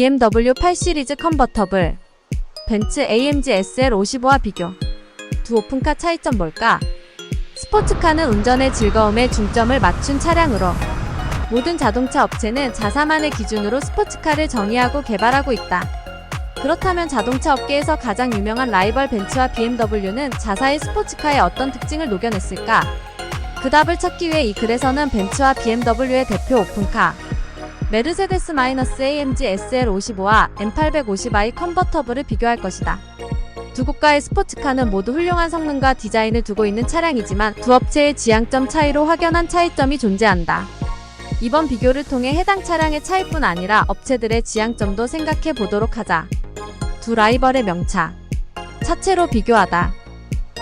BMW 8 시리즈 컨버터블, 벤츠 AMG SL55와 비교. 두 오픈카 차이점 뭘까? 스포츠카는 운전의 즐거움에 중점을 맞춘 차량으로 모든 자동차 업체는 자사만의 기준으로 스포츠카를 정의하고 개발하고 있다. 그렇다면 자동차 업계에서 가장 유명한 라이벌 벤츠와 BMW는 자사의 스포츠카의 어떤 특징을 녹여냈을까? 그 답을 찾기 위해 이 글에서는 벤츠와 BMW의 대표 오픈카, 메르세데스-AMG SL55와 M850i 컨버터블을 비교할 것이다. 두 국가의 스포츠카는 모두 훌륭한 성능과 디자인을 두고 있는 차량이지만 두 업체의 지향점 차이로 확연한 차이점이 존재한다. 이번 비교를 통해 해당 차량의 차이뿐 아니라 업체들의 지향점도 생각해 보도록 하자. 두 라이벌의 명차. 차체로 비교하다.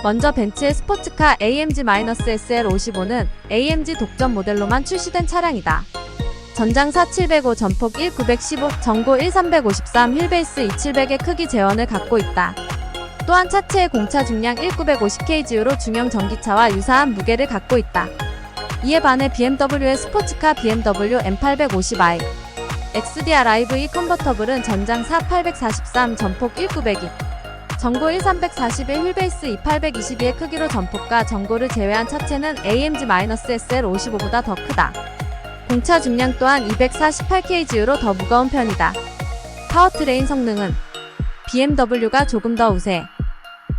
먼저 벤츠의 스포츠카 AMG-SL55는 AMG 독점 모델로만 출시된 차량이다. 전장사 705, 전폭 1915, 전고 1353, 휠베이스 2700의 크기 재원을 갖고 있다. 또한 차체의 공차 중량 1950kg로 중형 전기차와 유사한 무게를 갖고 있다. 이에 반해 BMW의 스포츠카 BMW M850i, XDR IV 컨버터블은 전장사 843, 전폭 1902, 전고 1341, 휠베이스 2822의 크기로 전폭과 전고를 제외한 차체는 AMG-SL55보다 더 크다. 공차 중량 또한 248kg로 더 무거운 편이다. 파워트레인 성능은 BMW가 조금 더 우세.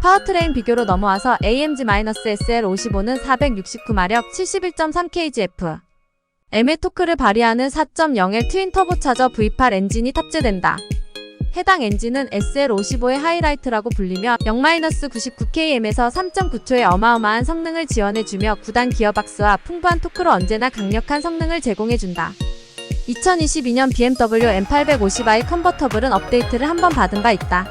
파워트레인 비교로 넘어와서 AMG-SL55는 469마력 71.3kgf. M의 토크를 발휘하는 4.0L 트윈 터보차저 V8 엔진이 탑재된다. 해당 엔진은 SL55의 하이라이트라고 불리며 0-99km에서 3.9초의 어마어마한 성능을 지원해주며 9단 기어박스와 풍부한 토크로 언제나 강력한 성능을 제공해준다. 2022년 BMW M850i 컨버터블은 업데이트를 한 번 받은 바 있다.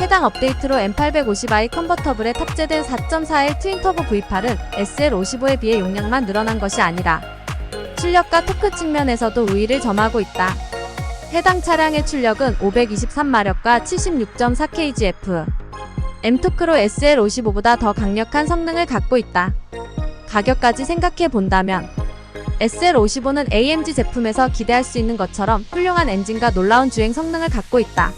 해당 업데이트로 M850i 컨버터블에 탑재된 4.4L 트윈터보 V8은 SL55에 비해 용량만 늘어난 것이 아니라 출력과 토크 측면에서도 우위를 점하고 있다. 해당 차량의 출력은 523마력과 76.4kgf. M토크로 SL55보다 더 강력한 성능을 갖고 있다. 가격까지 생각해 본다면 SL55는 AMG 제품에서 기대할 수 있는 것처럼 훌륭한 엔진과 놀라운 주행 성능을 갖고 있다.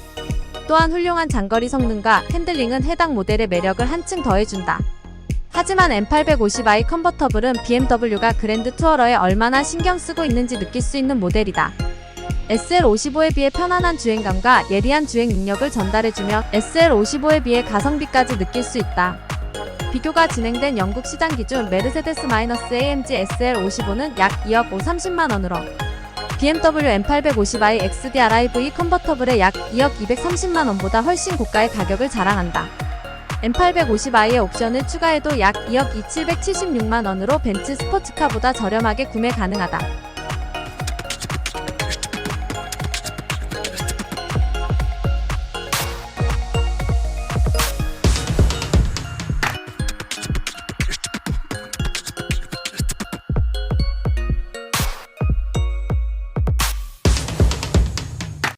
또한 훌륭한 장거리 성능과 핸들링은 해당 모델의 매력을 한층 더해준다. 하지만 M850i 컨버터블은 BMW가 그랜드 투어러에 얼마나 신경 쓰고 있는지 느낄 수 있는 모델이다. SL55에 비해 편안한 주행감과 예리한 주행 능력을 전달해주며 SL55에 비해 가성비까지 느낄 수 있다. 비교가 진행된 영국 시장 기준 메르세데스-AMG SL55는 약 2억 5 30만 원으로 BMW M850i XDR IV 컨버터블의 약 2억 230만 원보다 훨씬 고가의 가격을 자랑한다. M850i의 옵션을 추가해도 약 2억 2 776만 원으로 벤츠 스포츠카보다 저렴하게 구매 가능하다.